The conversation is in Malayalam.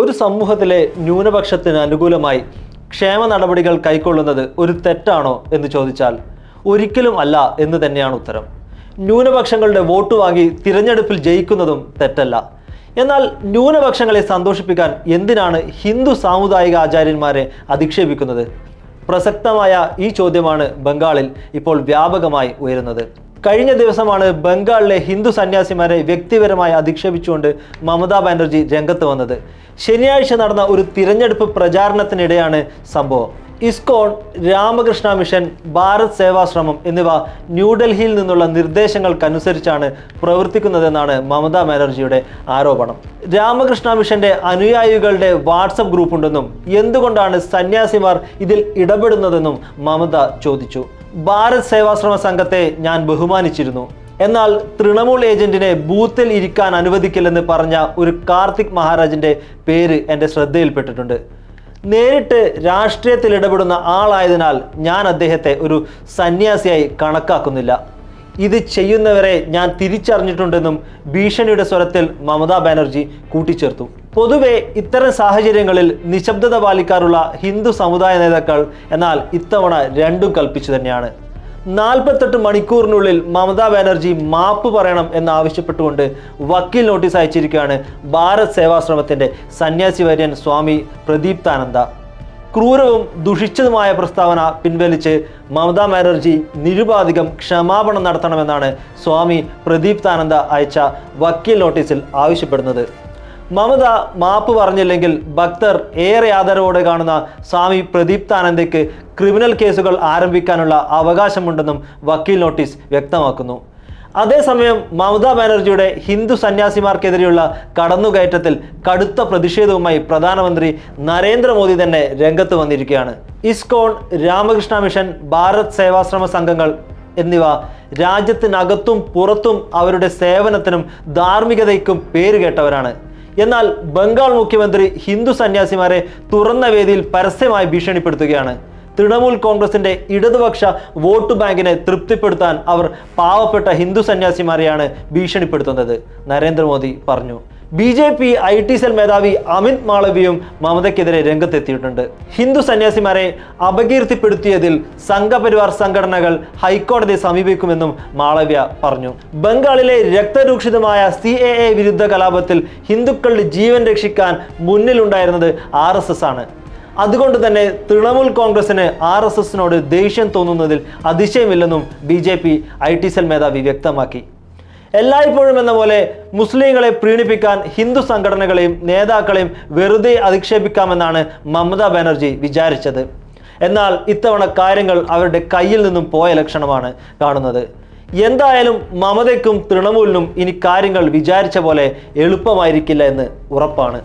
ഒരു സമൂഹത്തിലെ ന്യൂനപക്ഷത്തിന് അനുകൂലമായി ക്ഷേമ നടപടികൾ കൈക്കൊള്ളുന്നത് ഒരു തെറ്റാണോ എന്ന് ചോദിച്ചാൽ ഒരിക്കലും അല്ല എന്ന് തന്നെയാണ് ഉത്തരം. ന്യൂനപക്ഷങ്ങളുടെ വോട്ട് വാങ്ങി തിരഞ്ഞെടുപ്പിൽ ജയിക്കുന്നതും തെറ്റല്ല. എന്നാൽ ന്യൂനപക്ഷങ്ങളെ സന്തോഷിപ്പിക്കാൻ എന്തിനാണ് ഹിന്ദു സാമുദായിക ആചാര്യന്മാരെ അധിക്ഷേപിക്കുന്നത്? പ്രസക്തമായ ഈ ചോദ്യമാണ് ബംഗാളിൽ ഇപ്പോൾ വ്യാപകമായി ഉയരുന്നത്. കഴിഞ്ഞ ദിവസമാണ് ബംഗാളിലെ ഹിന്ദു സന്യാസിമാരെ വ്യക്തിപരമായി അധിക്ഷേപിച്ചുകൊണ്ട് മമതാ ബാനർജി രംഗത്ത് വന്നത്. ശനിയാഴ്ച നടന്ന ഒരു തിരഞ്ഞെടുപ്പ് പ്രചാരണത്തിനിടെയാണ് സംഭവം. ഇസ്കോൺ രാമകൃഷ്ണ മിഷൻ ഭാരത് സേവാശ്രമം എന്നിവ ന്യൂഡൽഹിയിൽ നിന്നുള്ള നിർദ്ദേശങ്ങൾക്കനുസരിച്ചാണ് പ്രവർത്തിക്കുന്നതെന്നാണ് മമതാ ബാനർജിയുടെ ആരോപണം. രാമകൃഷ്ണ മിഷന്റെ അനുയായികളുടെ വാട്സപ്പ് ഗ്രൂപ്പ് ഉണ്ടെന്നും എന്തുകൊണ്ടാണ് സന്യാസിമാർ ഇതിൽ ഇടപെടുന്നതെന്നും മമത ചോദിച്ചു. ഭാരത് സേവാശ്രമ സംഘത്തെ ഞാൻ ബഹുമാനിച്ചിരുന്നു. എന്നാൽ തൃണമൂൽ ഏജന്റിനെ ബൂത്തിൽ ഇരിക്കാൻ അനുവദിക്കില്ലെന്ന് പറഞ്ഞ ഒരു കാർത്തിക് മഹാരാജിന്റെ പേര് എന്റെ ശ്രദ്ധയിൽപ്പെട്ടിട്ടുണ്ട്. നേരിട്ട് രാഷ്ട്രീയത്തിൽ ഇടപെടുന്ന ആളായതിനാൽ ഞാൻ അദ്ദേഹത്തെ ഒരു സന്യാസിയായി കണക്കാക്കുന്നില്ല. ഇത് ചെയ്യുന്നവരെ ഞാൻ തിരിച്ചറിഞ്ഞിട്ടുണ്ടെന്നും ഭീഷണിയുടെ സ്വരത്തിൽ മമതാ ബാനർജി കൂട്ടിച്ചേർത്തു. പൊതുവെ ഇത്തരം സാഹചര്യങ്ങളിൽ നിശബ്ദത പാലിക്കാറുള്ള ഹിന്ദു സമുദായ നേതാക്കൾ എന്നാൽ ഇത്തവണ രണ്ടും കൽപ്പിച്ചു തന്നെയാണ്. നാൽപ്പത്തെട്ട് മണിക്കൂറിനുള്ളിൽ മമതാ ബാനർജി മാപ്പ് പറയണം എന്നാവശ്യപ്പെട്ടുകൊണ്ട് വക്കീൽ നോട്ടീസ് അയച്ചിരിക്കുകയാണ് ഭാരത് സേവാശ്രമത്തിന്റെ സന്യാസി വര്യൻ സ്വാമി പ്രദീപ്താനന്ദ ക്രൂരവും ദുഷിച്ചതുമായ പ്രസ്താവന പിൻവലിച്ച് മമതാ ബാനർജി നിരുപാധികം ക്ഷമാപണം നടത്തണമെന്നാണ് സ്വാമി പ്രദീപ്താനന്ദ അയച്ച വക്കീൽ നോട്ടീസിൽ ആവശ്യപ്പെടുന്നത്. മമത മാപ്പ് പറഞ്ഞില്ലെങ്കിൽ ഭക്തർ ഏറെ ആദരവോടെ കാണുന്ന സ്വാമി പ്രദീപ്താനന്ദയ്ക്ക് ക്രിമിനൽ കേസുകൾ ആരംഭിക്കാനുള്ള അവകാശമുണ്ടെന്നും വക്കീൽ നോട്ടീസ് വ്യക്തമാക്കുന്നു. അതേസമയം മമതാ ബാനർജിയുടെ ഹിന്ദു സന്യാസിമാർക്കെതിരെയുള്ള കടന്നുകയറ്റത്തിൽ കടുത്ത പ്രതിഷേധവുമായി പ്രധാനമന്ത്രി നരേന്ദ്രമോദി തന്നെ രംഗത്ത് വന്നിരിക്കുകയാണ്. ഇസ്കോൺ രാമകൃഷ്ണ മിഷൻ ഭാരത് സേവാശ്രമ സംഘങ്ങൾ എന്നിവ രാജ്യത്തിനകത്തും പുറത്തും അവരുടെ സേവനത്തിനും ധാർമ്മികതയ്ക്കും പേരുകേട്ടവരാണ്. എന്നാൽ ബംഗാൾ മുഖ്യമന്ത്രി ഹിന്ദു സന്യാസിമാരെ തുറന്ന വേദിയിൽ പരസ്യമായി ഭീഷണിപ്പെടുത്തുകയാണ്. തൃണമൂൽ കോൺഗ്രസിന്റെ ഇടതുപക്ഷ വോട്ട് ബാങ്കിനെ തൃപ്തിപ്പെടുത്താൻ അവർ പാവപ്പെട്ട ഹിന്ദു സന്യാസിമാരെയാണ് ഭീഷണിപ്പെടുത്തുന്നത്. നരേന്ദ്രമോദി പറഞ്ഞു. B J P I T cell മേധാവി അമിത് മാളവിയും മമതയ്ക്കെതിരെ രംഗത്തെത്തിയിട്ടുണ്ട്. ഹിന്ദു സന്യാസിമാരെ അപകീർത്തിപ്പെടുത്തിയതിൽ സംഘപരിവാർ സംഘടനകൾ ഹൈക്കോടതിയെ സമീപിക്കുമെന്നും മാളവ്യ പറഞ്ഞു. ബംഗാളിലെ രക്തരൂക്ഷിതമായ സി എ എ വിരുദ്ധ കലാപത്തിൽ ഹിന്ദുക്കളുടെ ജീവൻ രക്ഷിക്കാൻ മുന്നിലുണ്ടായിരുന്നത് ആർ എസ് എസ് ആണ്. അതുകൊണ്ട് തന്നെ തൃണമൂൽ കോൺഗ്രസിന് ആർ എസ് എസിനോട് ദേഷ്യം തോന്നുന്നതിൽ അതിശയമില്ലെന്നും B J P I T cell മേധാവി വ്യക്തമാക്കി. എല്ലായ്പ്പോഴും എന്ന പോലെ മുസ്ലിങ്ങളെ പ്രീണിപ്പിക്കാൻ ഹിന്ദു സംഘടനകളെയും നേതാക്കളെയും വെറുതെ അധിക്ഷേപിക്കാമെന്നാണ് മമതാ ബാനർജി വിചാരിച്ചത്. എന്നാൽ ഇത്തവണ കാര്യങ്ങൾ അവരുടെ കയ്യിൽ നിന്നും പോയ ലക്ഷണമാണ് കാണുന്നത്. എന്തായാലും മമതയ്ക്കും തൃണമൂലിനും ഇനി കാര്യങ്ങൾ വിചാരിച്ച പോലെ എളുപ്പമായിരിക്കില്ല എന്ന് ഉറപ്പാണ്.